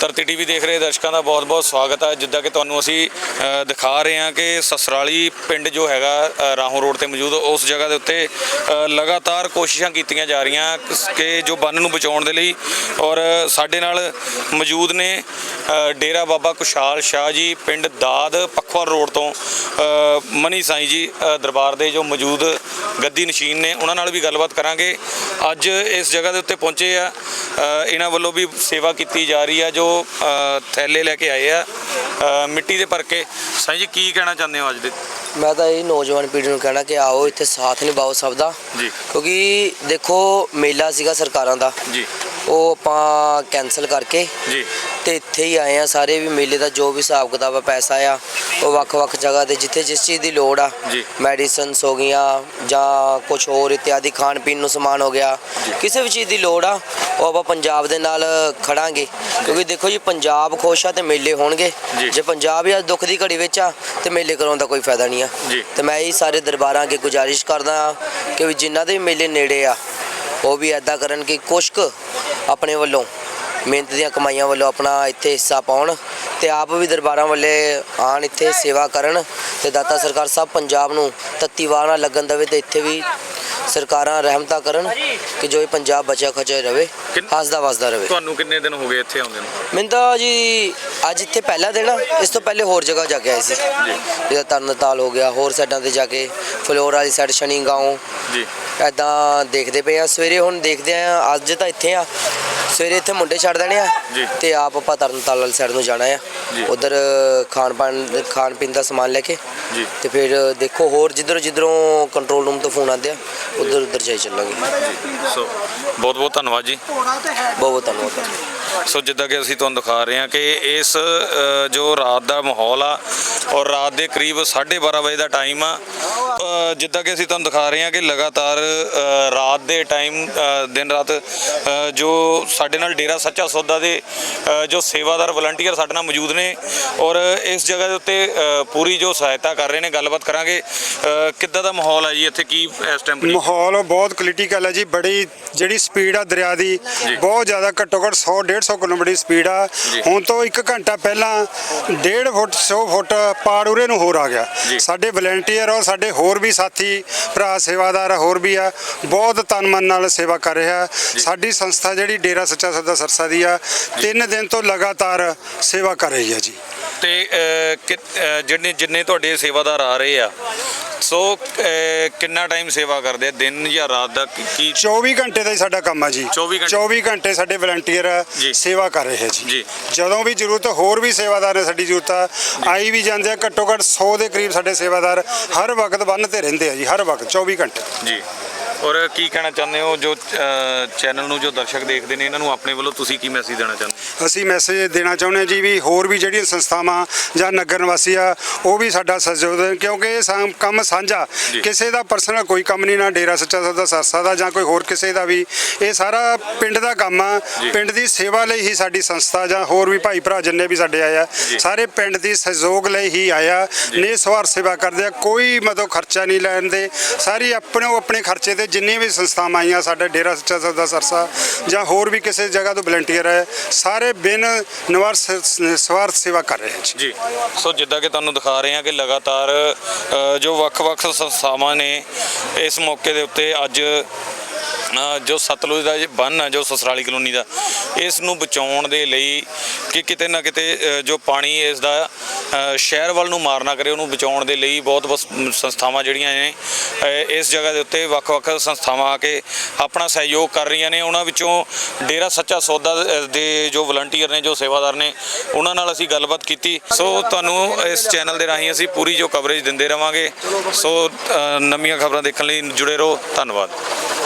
ਧਰਤੀ ਟੀਵੀ ਦੇਖ ਰਹੇ ਦਰਸ਼ਕਾਂ ਦਾ ਬਹੁਤ-ਬਹੁਤ ਸਵਾਗਤ ਹੈ ਜਿੱਦਾਂ ਕਿ ਤੁਹਾਨੂੰ ਅਸੀਂ ਦਿਖਾ ਰਹੇ ਹਾਂ ਕਿ ਸਸਰਾਲੀ ਪਿੰਡ ਜੋ ਹੈਗਾ ਰਾਹੋਂ ਰੋਡ ਤੇ ਮੌਜੂਦ, ਉਸ ਜਗ੍ਹਾ ਦੇ ਉੱਤੇ ਲਗਾਤਾਰ ਕੋਸ਼ਿਸ਼ਾਂ ਕੀਤੀਆਂ ਜਾ ਰਹੀਆਂ ਕਿ- ਜੋ ਬੰਨ ਨੂੰ ਬਚਾਉਣ ਦੇ ਲਈ ਔਰ ਸਾਡੇ ਨਾਲ ਮੌਜੂਦ ਨੇ ਡੇਰਾ ਬਾਬਾ ਕੁਸ਼ਾਲ ਸ਼ਾਹ ਜੀ, ਪਿੰਡ ਦਾਦ ਪਖਵਾਲ ਰੋਡ ਤੋਂ ਮਨੀ ਸਾਈ ਜੀ ਦਰਬਾਰ ਦੇ ਜੋ ਮੌਜੂਦ ਗੱਦੀ ਨਸ਼ੀਨ ਨੇ ਉਹਨਾਂ ਨਾਲ ਵੀ ਗੱਲਬਾਤ ਕਰਾਂਗੇ। ਅੱਜ ਇਸ ਜਗ੍ਹਾ ਦੇ ਉੱਤੇ ਪਹੁੰਚੇ ਆ। ਇਹਨਾਂ ਵੱਲੋਂ ਵੀ ਸੇਵਾ ਕੀਤੀ ਜਾ ਰਹੀ ਆ ਜੋ ਥੈਲੇ ਲੈ ਕੇ ਆਏ ਆ। ਮਿੱਟੀ ਦੇ ਭਰ ਕੇ। ਸਾਈਂ ਜੀ ਕੀ ਕਹਿਣਾ ਚਾਹੁੰਦੇ ਹੋ ਅੱਜ ਦੇ? ਮੈਂ ਤਾਂ ਇਹ ਨੌਜਵਾਨ ਪੀੜ੍ਹੀ ਨੂੰ ਕਹਿਣਾ ਕਿ ਆਓ ਇੱਥੇ ਸਾਥ ਨਿਭਾਓ ਸਭ ਦਾ। ਜੀ। ਕਿਉਂਕਿ ਦੇਖੋ ਮੇਲਾ ਸੀਗਾ ਸਰਕਾਰਾਂ ਦਾ। ਜੀ। ਉਹ ਆਪਾਂ ਕੈਨਸਲ ਕਰਕੇ ਜੀ ਤੇ ਇੱਥੇ ਹੀ ਆਏ ਆ ਸਾਰੇ ਵੀ ਮੇਲੇ ਦਾ ਜੋ ਵੀ ਹਿਸਾਬ ਕਿਤਾਬ ਆ ਪੈਸਾ ਆ ਉਹ ਵੱਖ-ਵੱਖ ਜਗ੍ਹਾ ਤੇ ਜਿੱਥੇ ਜਿਸ ਚੀਜ਼ ਦੀ ਲੋੜ ਆ ਜੀ। ਮੈਡੀਸਨਸ ਹੋ ਗਈਆਂ ਜਾਂ ਕੁਝ ਹੋਰ ਇਤਿਆਦੀ ਖਾਣ ਪੀਣ ਨੂੰ ਸਮਾਨ ਹੋ ਗਿਆ ਕਿਸੇ ਵੀ ਚੀਜ਼ ਦੀ ਲੋੜ ਆ ਉਹ ਆਪਾਂ ਪੰਜਾਬ ਦੇ ਨਾਲ ਖੜਾਂਗੇ ਕਿਉਂਕਿ ਦੇਖੋ ਜੀ ਪੰਜਾਬ ਖੁਸ਼ ਆ ਤੇ ਮੇਲੇ ਹੋਣਗੇ ਜੀ। ਜੇ ਪੰਜਾਬ ਅੱਜ ਦੁੱਖ ਦੀ ਘੜੀ ਵਿੱਚ ਆ ਤੇ ਮੇਲੇ ਕਰਾਉਣ ਦਾ ਕੋਈ ਫਾਇਦਾ ਨਹੀਂ ਆ ਜੀ। ਤੇ ਮੈਂ ਇਹ ਸਾਰੇ ਦਰਬਾਰਾਂ ਅੱਗੇ ਗੁਜ਼ਾਰਿਸ਼ ਕਰਦਾ ਹਾਂ ਕਿ ਵੀ ਜਿਨ੍ਹਾਂ ਦੇ ਵੀ ਮੇਲੇ ਨੇੜੇ ਆ ਉਹ ਵੀ ਐਦਾਂ ਕਰਨ ਕਿ ਕੁਛ ਕੁ ਆਪਣੇ ਵੱਲੋਂ, ਮਿਹਨਤ ਦੀਆਂ ਕਮਾਈਆਂ ਵੱਲੋਂ ਆਪਣਾ ਇੱਥੇ ਹਿੱਸਾ ਪਾਉਣ ਤੇ ਆਪ ਵੀ ਦਰਬਾਰਾਂ ਵੱਲੇ ਆਣ ਇੱਥੇ ਸੇਵਾ ਕਰਨ ਤੇ ਦਾਤਾ ਸਰਕਾਰ ਸਭ ਪੰਜਾਬ ਨੂੰ ਤੱਤੀ ਵਾਰ ਨਾਲ ਲੱਗਣ ਦੇਵੇ ਤੇ ਇੱਥੇ ਵੀ ਸਰਕਾਰਾਂ ਰਹਿਮਤਾਂ ਕਰਨ ਕਿ ਜੋ ਇਹ ਪੰਜਾਬ ਬਚਿਆ ਖਚਿਆ ਰਵੇ ਕਿੰਨ- ਹੱਸਦਾ ਵਸਦਾ ਰਵੇ। ਤੁਹਾਨੂੰ ਕਿੰਨੇ ਦਿਨ ਹੋ ਗਏ ਇੱਥੇ ਆਉਂਦੇ ਨੂੰ? ਮੈਨੂੰ ਤਾਂ ਜੀ ਅੱਜ ਇੱਥੇ ਪਹਿਲਾ ਦਿਨ ਆ ਇਸ ਤੋਂ ਪਹਿਲੇ ਹੋਰ ਜਗ੍ਹਾ ਜਾ ਕੇ ਆਏ ਸੀ। ਜਿੱਦਾਂ ਤਰਨਤਾਲ ਹੋ ਗਿਆ ਹੋਰ ਸਾਈਡਾਂ ਤੇ ਜਾ ਕੇ ਫਲੋਰ ਵਾਲੀ ਸਾਈਡ ਸ਼ਨੀ ਗਾਉਂ। ਜੀ। ਐਦਾਂ ਦੇਖਦੇ ਪਏ ਆ ਸਵੇਰੇ ਹੁਣ ਦੇਖਦੇ ਆ ਅੱਜ ਤਾਂ ਇੱਥੇ ਆ। ਸਵੇਰੇ ਇੱਥੇ ਮੁੰਡੇ ਛੱਡ ਦੇਣੇ ਆ ਜੀ। ਤੇ ਆਪ ਆਪਾਂ ਤਰਨਤਾਲ ਵਾਲੀ ਸਾਈਡ ਨੂੰ ਜਾਣਾ ਆ। ਜੀ। ਉਧਰ ਖਾਣ ਪਾਣ ਖਾਣ ਪੀਣ ਦਾ ਸਮਾਨ ਲੈ ਕੇ। ਜੀ। ਤੇ ਫਿਰ ਦੇਖੋ ਹੋਰ ਜਿੱਧਰੋਂ ਜਿੱਧਰੋਂ ਕੰਟਰੋਲ ਰੂਮ ਤੋਂ ਫੋਨ ਆਉਂਦੇ ਆ ਉਧਰ ਉਧਰ ਜਾਈ ਚੱਲਾਂਗੇ। ਸੋ ਬਹੁਤ ਬਹੁਤ ਧੰਨਵਾਦ ਜੀ। ਬਹੁਤ ਬਹੁਤ ਧੰਨਵਾਦ। ਸੋ ਜਿੱਦਾਂ ਕਿ ਅਸੀਂ ਤੁਹਾਨੂੰ ਦਿਖਾ ਰਹੇ ਹਾਂ ਕਿ ਇਸ ਅ, ਜੋ ਰਾਤ ਦਾ ਮਾਹੌਲ ਆ ਔਰ ਰਾਤ ਦੇ ਕਰੀਬ 12:30 ਵਜੇ ਦਾ ਟਾਈਮ ਆ ਜਿੱਦਾਂ ਕਿ ਅਸੀਂ ਤੁਹਾਨੂੰ ਦਿਖਾ ਰਹੇ ਹਾਂ ਕਿ ਲਗਾਤਾਰ ਰਾਤ ਦੇ ਟਾਈਮ ਦਿਨ ਰਾਤ ਜੋ ਸਾਡੇ ਨਾਲ ਡੇਰਾ ਸੱਚਾ ਸੌਦਾ ਦੇ ਜੋ ਸੇਵਾਦਾਰ ਵਲੰਟੀਅਰ ਸਾਡੇ ਨਾਲ ਮੌਜੂਦ ਨੇ ਔਰ ਇਸ ਜਗ੍ਹਾ ਦੇ ਉੱਤੇ ਪੂਰੀ ਜੋ ਸਹਾਇਤਾ ਕਰ ਰਹੇ ਨੇ ਗੱਲਬਾਤ ਕਰਾਂਗੇ। ਕਿੱਦਾਂ ਦਾ ਮਾਹੌਲ ਹੈ ਜੀ ਇੱਥੇ? ਕੀ ਇਸ ਟਾਈਮ ਮਾਹੌਲ ਬਹੁਤ ਕ੍ਰਿਟੀਕਲ ਹੈ ਜੀ ਬੜੀ ਜਿਹੜੀ ਸਪੀਡ ਆ ਦਰਿਆ ਦੀ ਬਹੁਤ ਜ਼ਿਆਦਾ ਘੱਟੋ ਘੱਟ 100 150 ਕਿਲੋਮੀਟਰ ਦੀ ਸਪੀਡ ਆ। ਹੁਣ ਤੋਂ 1 ਘੰਟਾ ਪਹਿਲਾਂ 1.5 ਫੁੱਟ 100 ਫੁੱਟ ਪਾੜ ਉਰੇ ਨੂੰ ਹੋਰ ਆ ਗਿਆ। ਸਾਡੇ ਵਲੰਟੀਅਰ ਔਰ ਸਾਡੇ ਹੋਰ ਵੀ ਸਾਥੀ ਭਰਾ ਸੇਵਾਦਾਰ ਹੋਰ ਵੀ ਆ ਬਹੁਤ ਤਨ ਮਨ ਨਾਲ ਸੇਵਾ ਕਰ ਰਿਹਾ। ਸਾਡੀ ਸੰਸਥਾ ਜਿਹੜੀ ਡੇਰਾ ਸੱਚਾ ਸੌਦਾ ਸਰਸਾ ਦੀ ਆ ਤਿੰਨ ਦਿਨ ਤੋਂ ਲਗਾਤਾਰ ਸੇਵਾ ਕਰ ਰਹੀ ਹੈ ਜੀ। ਤੇ ਕਿ- ਜਿੰਨੇ ਜਿੰਨੇ ਤੁਹਾਡੇ ਸੇਵਾਦਾਰ ਆ ਰਹੇ ਆ ਸੋ ਕਿੰਨਾ ਟਾਈਮ ਸੇਵਾ ਕਰਦੇ ਆ ਦਿਨ ਜਾਂ ਰਾਤ ਦਾ ਕੀ- ਕੀ 24 ਘੰਟੇ ਦਾ ਹੀ ਸਾਡਾ ਕੰਮ ਆ ਜੀ 24 ਘੰਟੇ। 24 ਘੰਟੇ ਸਾਡੇ ਵਲੰਟੀਅਰ ਜੀ। ਸੇਵਾ ਕਰ ਰਹੇ ਹੈ ਜੀ ਜੀ। ਜਦੋਂ ਵੀ ਜ਼ਰੂਰਤ ਹੋਰ ਵੀ ਸੇਵਾਦਾਰ ਨੇ ਸਾਡੀ ਜ਼ਰੂਰਤ ਆ ਆਈ ਵੀ ਜਾਂਦੇ ਆ ਘੱਟੋ ਘੱਟ 100 ਦੇ ਕਰੀਬ ਸਾਡੇ ਸੇਵਾਦਾਰ ਹਰ ਵਕਤ ਬੰਨ ਤੇ ਰਹਿੰਦੇ ਆ ਜੀ ਹਰ ਵਕਤ 24 ਘੰਟੇ ਜੀ ਔਰ ਕੀ ਕਹਿਣਾ ਚਾਹੁੰਦੇ ਹੋ ਜੋ ਚੈਨਲ ਨੂੰ ਜੋ ਦਰਸ਼ਕ ਦੇਖਦੇ ਨੇ ਇਹਨਾਂ ਨੂੰ ਆਪਣੇ ਵੱਲੋਂ ਤੁਸੀਂ ਕੀ ਮੈਸੇਜ ਦੇਣਾ ਚਾਹੁੰਦੇ ਹੋ? ਅਸੀਂ ਮੈਸੇਜ ਦੇਣਾ ਚਾਹੁੰਦੇ ਹਾਂ ਜੀ ਵੀ ਹੋਰ ਵੀ ਜਿਹੜੀਆਂ ਸੰਸਥਾਵਾਂ ਜਾਂ ਨਗਰ ਨਿਵਾਸੀ ਆ ਉਹ ਵੀ ਸਾਡਾ ਸਹਿਯੋਗ ਦੇਣ ਕਿਉਂਕਿ ਇਹ ਸਾ- ਕੰਮ ਸਾਂਝਾ। ਕਿਸੇ ਦਾ ਪਰਸਨਲ ਕੋਈ ਕੰਮ ਨਹੀਂ ਨਾ ਡੇਰਾ ਸੱਚਾ ਸੌਦਾ ਸਰਸਾ ਦਾ ਜਾਂ ਕੋਈ ਹੋਰ ਕਿਸੇ ਦਾ ਵੀ ਇਹ ਸਾਰਾ ਪਿੰਡ ਦਾ ਕੰਮ ਆ। ਪਿੰਡ ਦੀ ਸੇਵਾ ਲਈ ਹੀ ਸਾਡੀ ਸੰਸਥਾ ਜਾਂ ਹੋਰ ਵੀ ਭਾਈ ਭਰਾ ਜਿੰਨੇ ਵੀ ਸਾਡੇ ਆਏ ਆ। ਸਾਰੇ ਪਿੰਡ ਦੀ ਸਹਿਯੋਗ ਲਈ ਹੀ ਆਇਆ ਨਿਸਵਾਰ ਸੇਵਾ ਕਰਦੇ ਆ ਕੋਈ ਮਤਲਬ ਖਰਚਾ ਨਹੀਂ ਲੈਂਦੇ ਸਾਰੀ ਆਪਣੇ ਆਪਣੇ ਖਰਚੇ ਤੇ ਜਿੰਨੀਆਂ ਵੀ ਸੰਸਥਾਵਾਂ ਆਈਆਂ ਸਾਡੇ ਡੇਰਾ ਸੱਚਾ ਸੌਦਾ ਸਰਸਾ ਜਾਂ ਹੋਰ ਵੀ ਕਿਸੇ ਜਗ੍ਹਾ ਤੋਂ ਵਲੰਟੀਅਰ ਹੈ ਸਾਰੇ ਬਿਨ ਨਿਵਾਰ ਸਵਾਰਥ ਸੇਵਾ ਕਰ ਰਹੇ ਹਨ ਜੀ। ਸੋ ਜਿੱਦਾਂ ਕਿ ਤੁਹਾਨੂੰ ਦਿਖਾ ਰਹੇ ਹਾਂ ਕਿ ਲਗਾਤਾਰ ਅ, ਜੋ ਵੱਖ-ਵੱਖ ਸੰਸਥਾਵਾਂ ਨੇ ਇਸ ਮੌਕੇ ਦੇ ਉੱਤੇ ਅੱਜ ਅ, ਜੋ ਸਤਲੁਜ ਦਾ ਇਹ ਬੰਨ ਹੈ ਜੋ ਸਸਰਾਲੀ ਕਲੋਨੀ ਦਾ ਇਸ ਨੂੰ ਬਚਾਉਣ ਦੇ ਲਈ ਕਿ ਕਿਤੇ ਨਾ ਕਿਤੇ ਅ, ਜੋ ਪਾਣੀ ਇਸ ਦਾ ਅ, ਸ਼ਹਿਰ ਵੱਲ ਨੂੰ ਮਾਰ ਨਾ ਕਰੇ ਉਹਨੂੰ ਬਚਾਉਣ ਦੇ ਲਈ ਬਹੁਤ ਬਹੁਤ ਸੰਸਥਾਵਾਂ ਜਿਹੜੀਆਂ ਨੇ ਇਸ ਜਗ੍ਹਾ ਦੇ ਉੱਤੇ ਵੱਖ-ਵੱਖ ਸੰਸਥਾਵਾਂ ਆ ਕੇ ਆਪਣਾ ਸਹਿਯੋਗ ਕਰ ਰਹੀਆਂ ਨੇ। ਉਹਨਾਂ ਵਿੱਚੋਂ ਡੇਰਾ ਸੱਚਾ ਸੌਦਾ ਦੇ ਜੋ ਵਲੰਟੀਅਰ ਨੇ, ਜੋ ਸੇਵਾਦਾਰ ਨੇ, ਉਹਨਾਂ ਨਾਲ ਅਸੀਂ ਗੱਲਬਾਤ ਕੀਤੀ। ਸੋ ਤੁਹਾਨੂੰ ਇਸ ਚੈਨਲ ਦੇ ਰਾਹੀਂ ਅਸੀਂ ਪੂਰੀ ਜੋ ਕਵਰੇਜ ਦਿੰਦੇ ਰਵਾਂਗੇ। ਸੋ ਨਵੀਆਂ ਖਬਰਾਂ ਦੇਖਣ ਲਈ ਜੁੜੇ ਰਹੋ। ਧੰਨਵਾਦ।